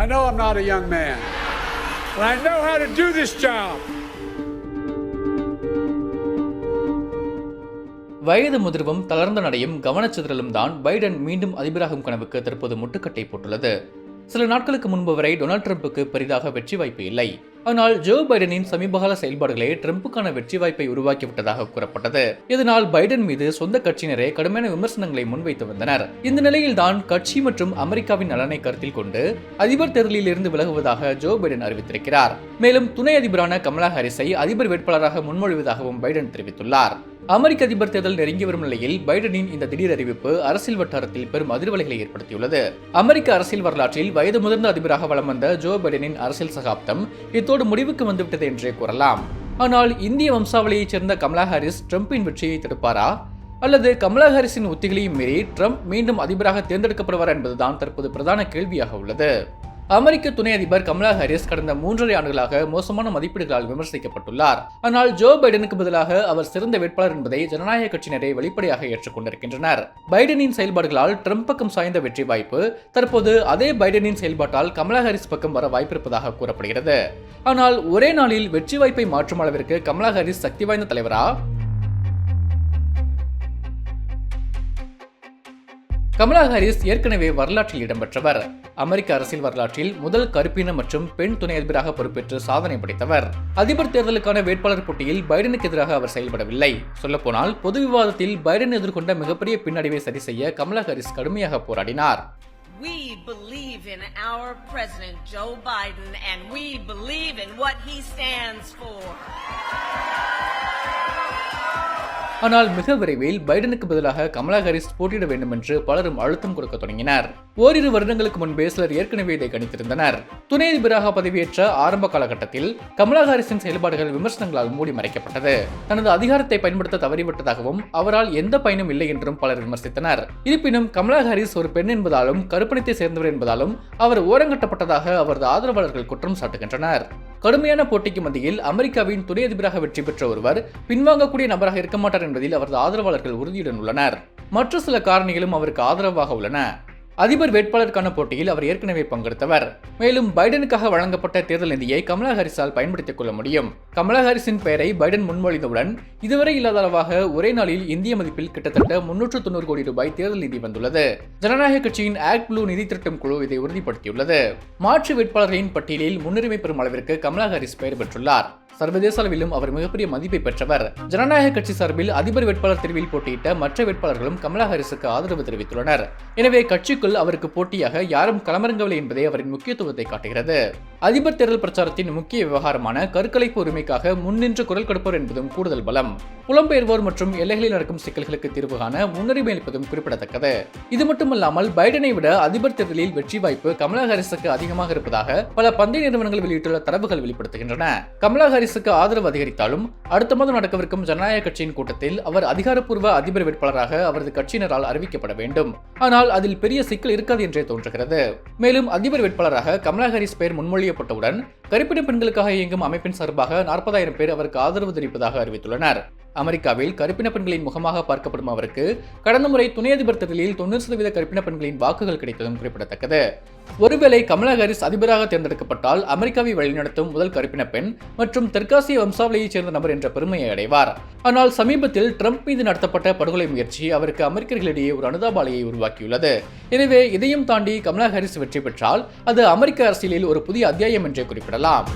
I know I'm not a young man, but I know how to do this job. வயது முதிர்வும் தளர்ந்த நடையும் கவனச்சிதறலும் தான் Biden மீண்டும் அதிபராகும் கனவுக்கு தற்போது முட்டுக்கட்டை போட்டுள்ளது சில நாட்களுக்கு முன்பு வரை டொனால்ட் ட்ரம்புக்கு பெரிதாக வெற்றி வாய்ப்பு இல்லை. ஆனால் ஜோ பைடனின் சமீபகால செயல்பாடுகளே ட்ரம்புக்கான வெற்றி வாய்ப்பை உருவாக்கிவிட்டதாக கூறப்பட்டது. இதனால் பைடன் மீது சொந்த கட்சியினரே கடுமையான விமர்சனங்களை முன்வைத்து வந்தனர். இந்த நிலையில் தான் கட்சி மற்றும் அமெரிக்காவின் நலனை கருத்தில் கொண்டு அதிபர் தேர்தலில் இருந்து விலகுவதாக ஜோ பைடன் அறிவித்திருக்கிறார். மேலும் துணை அதிபரான கமலா ஹாரிஸை அதிபர் வேட்பாளராக முன்மொழிவதாகவும் பைடன் தெரிவித்துள்ளார். அமெரிக்க அதிபர் தேர்தல் நெருங்கி வரும் நிலையில் பைடனின் இந்த திடீர் அறிவிப்பு அரசியல் வட்டாரத்தில் பெரும் அதிர்வலைகளை ஏற்படுத்தியுள்ளது. அமெரிக்க அரசியல் வரலாற்றில் வயது முதிர்ந்த அதிபராக வலம் வந்த ஜோ பைடனின் அரசியல் சகாப்தம் இத்தோடு முடிவுக்கு வந்துவிட்டது என்றே கூறலாம். ஆனால் இந்திய வம்சாவளியைச் சேர்ந்த கமலா ஹாரிஸ் ட்ரம்பின் வெற்றியை தடுப்பாரா? அல்லது கமலா ஹாரிஸின் உத்திகளையும் மீறி ட்ரம்ப் மீண்டும் அதிபராக தேர்ந்தெடுக்கப்படுவார் என்பதுதான் தற்போது பிரதான கேள்வியாக உள்ளது. அமெரிக்க துணை அதிபர் கமலா ஹாரிஸ் கடந்த மூன்றரை ஆண்டுகளாக மோசமான மதிப்பீடுகளால் விமர்சிக்கப்பட்டுள்ளார். ஆனால் ஜோ பைடனுக்கு பதிலாக அவர் சிறந்த வேட்பாளர் என்பதை ஜனநாயக கட்சியினரை வெளிப்படையாக ஏற்றுக்கொண்டிருக்கின்றனர். பைடனின் செயல்பாடுகளால் ட்ரம்ப் பக்கம் சாய்ந்த வெற்றி வாய்ப்பு தற்போது அதே பைடனின் செயல்பாட்டால் கமலா ஹாரிஸ் பக்கம் வர வாய்ப்பிருப்பதாக கூறப்படுகிறது. ஆனால் ஒரே நாளில் வெற்றி வாய்ப்பை மாற்றும் அளவிற்கு கமலா ஹாரிஸ் சக்தி வாய்ந்த தலைவரா? கமலா ஹாரிஸ் ஏற்கனவே வரலாற்றில் இடம்பெற்றவர். அமெரிக்க அரசியல் வரலாற்றில் முதல் கருப்பின மற்றும் பெண் துணை அதிபராக பொறுப்பேற்று சாதனை படைத்தவர். அதிபர் தேர்தலுக்கான வேட்பாளர் போட்டியில் பைடனுக்கு எதிராக அவர் செயல்படவில்லை. சொல்லப்போனால் பொது விவாதத்தில் பைடன் எதிர்கொண்ட மிகப்பெரிய பின்னடைவை சரி செய்ய கமலா ஹாரிஸ் கடுமையாக போராடினார். We believe in our President Joe Biden and we believe in what he stands for. ஆனால் மிக விரைவில் பைடனுக்கு பதிலாக கமலா ஹாரிஸ் போட்டியிட வேண்டும் என்று பலரும் அழுத்தம் கொடுக்க தொடங்கினர். ஓரிரு வருடங்களுக்கு முன்பே சிலர் ஏற்கனவே இதை கணித்திருந்தனர். துணை அதிபராக பதவியேற்ற ஆரம்ப காலகட்டத்தில் கமலா ஹாரிஸின் செயல்பாடுகள் விமர்சனங்களால் மூடி மறைக்கப்பட்டது. தனது அதிகாரத்தை பயன்படுத்த தவறிவிட்டதாகவும் அவரால் எந்த பயனும் இல்லை என்றும் பலர் விமர்சித்தனர். இருப்பினும் கமலா ஹாரிஸ் ஒரு பெண் என்பதாலும் கருப்பணத்தை சேர்ந்தவர் என்பதாலும் அவர் ஓரங்கட்டப்பட்டதாக அவரது ஆதரவாளர்கள் குற்றம் சாட்டுகின்றனர். கடுமையான போட்டிக்கு மத்தியில் அமெரிக்காவின் துணை அதிபராக வெற்றி பெற்ற ஒருவர் பின்வாங்கக்கூடிய நபராக இருக்க மாட்டார் என்பதில் அவரது ஆதரவாளர்கள் உறுதியுடன் உள்ளனர். மற்ற சில காரணிகளும் அவருக்கு ஆதரவாக உள்ளன. அதிபர் வேட்பாளருக்கான போட்டியில் அவர் ஏற்கனவே பங்கெடுத்தவர். மேலும் பைடனுக்காக வழங்கப்பட்ட தேர்தல் நிதியை கமலா ஹாரிஸால் பயன்படுத்திக் கொள்ள முடியும். கமலா ஹாரிஸின் பெயரை பைடன் முன்மொழிந்தவுடன் இதுவரை இல்லாத அளவாக ஒரே நாளில் இந்திய மதிப்பில் கிட்டத்தட்ட முன்னூற்று தொண்ணூறு கோடி ரூபாய் தேர்தல் நிதி வந்துள்ளது. ஜனநாயக கட்சியின் ஆக்ட் ப்ளூ நிதி திரட்டும் குழு இதை உறுதிப்படுத்தியுள்ளது. மாற்று வேட்பாளர்களின் பட்டியலில் முன்னுரிமை பெறும் அளவிற்கு கமலா ஹாரிஸ் பெயர் பெற்றுள்ளார். சர்வதேச அளவிலும் அவர் மிகப்பெரிய மதிப்பை பெற்றவர். ஜனநாயக கட்சி சார்பில் அதிபர் வேட்பாளர் தெரிவில் போட்டியிட்ட மற்ற வேட்பாளர்களும் கமலா ஹாரிஸுக்கு ஆதரவு தெரிவித்துள்ளனர். எனவே கட்சிக்குள் அவருக்கு போட்டியாக யாரும் களமிறங்கவில்லை என்பதே அவரின் முக்கியத்துவத்தை காட்டுகிறது. அதிபர் தேர்தல் பிரச்சாரத்தின் முக்கிய விவகாரமான கருக்கலைப்பு உரிமைக்காக முன்னின்று குரல் கொடுப்பவர் என்பதும் கூடுதல் பலம். புலம்பெயர்வோர் மற்றும் எல்லைகளில் நடக்கும் சிக்கல்களுக்கு தீர்வு காண முன்னுரிமை அளிப்பதும் குறிப்பிடத்தக்கது. இது மட்டுமல்லாமல் பைடனை விட அதிபர் தேர்தலில் வெற்றி வாய்ப்பு கமலா ஹாரிஸுக்கு அதிகமாக இருப்பதாக பல பந்தய நிறுவனங்கள் வெளியிட்டுள்ள தரவுகள் வெளிப்படுத்துகின்றன. கமலா ஹாரிஸுக்கு ஆதரவு அதிகரித்தாலும் அடுத்த மாதம் நடக்கவிருக்கும் ஜனநாயக கட்சியின் கூட்டத்தில் அவர் அதிகாரப்பூர்வ அதிபர் வேட்பாளராக அவரது கட்சியினரால் அறிவிக்கப்பட வேண்டும். ஆனால் அதில் பெரிய சிக்கல் இருக்காது என்றே தோன்றுகிறது. மேலும் அதிபர் வேட்பாளராக கமலா ஹாரிஸ் பெயர் முன்மொழியப்பட்டவுடன் கருப்பின பெண்களுக்காக இயங்கும் அமைப்பின் சார்பாக நாற்பதாயிரம் பேர் அவருக்கு ஆதரவு தெரிவிப்பதாக அறிவித்துள்ளனர். அமெரிக்காவில் கருப்பின பெண்களின் முகமாக பார்க்கப்படும் அவருக்கு கடந்த முறை துணை அதிபர் தேர்தலில் தொண்ணூறு சதவீத கருப்பின பெண்களின் வாக்குகள் கிடைத்ததும் குறிப்பிடத்தக்கது. ஒருவேளை கமலா ஹாரிஸ் அதிபராக தேர்ந்தெடுக்கப்பட்டால் அமெரிக்காவை வழிநடத்தும் முதல் கருப்பின பெண் மற்றும் தெற்காசிய வம்சாவளியைச் சேர்ந்த நபர் என்ற பெருமையை அடைவார். ஆனால் சமீபத்தில் ட்ரம்ப் மீது நடத்தப்பட்ட படுகொலை முயற்சி அவருக்கு அமெரிக்கர்களிடையே ஒரு அனுதாபாலையை உருவாக்கியுள்ளது. எனவே இதையும் தாண்டி கமலா ஹாரிஸ் வெற்றி பெற்றால் அது அமெரிக்க அரசியலில் ஒரு புதிய அத்தியாயம் என்றே குறிப்பிடலாம்.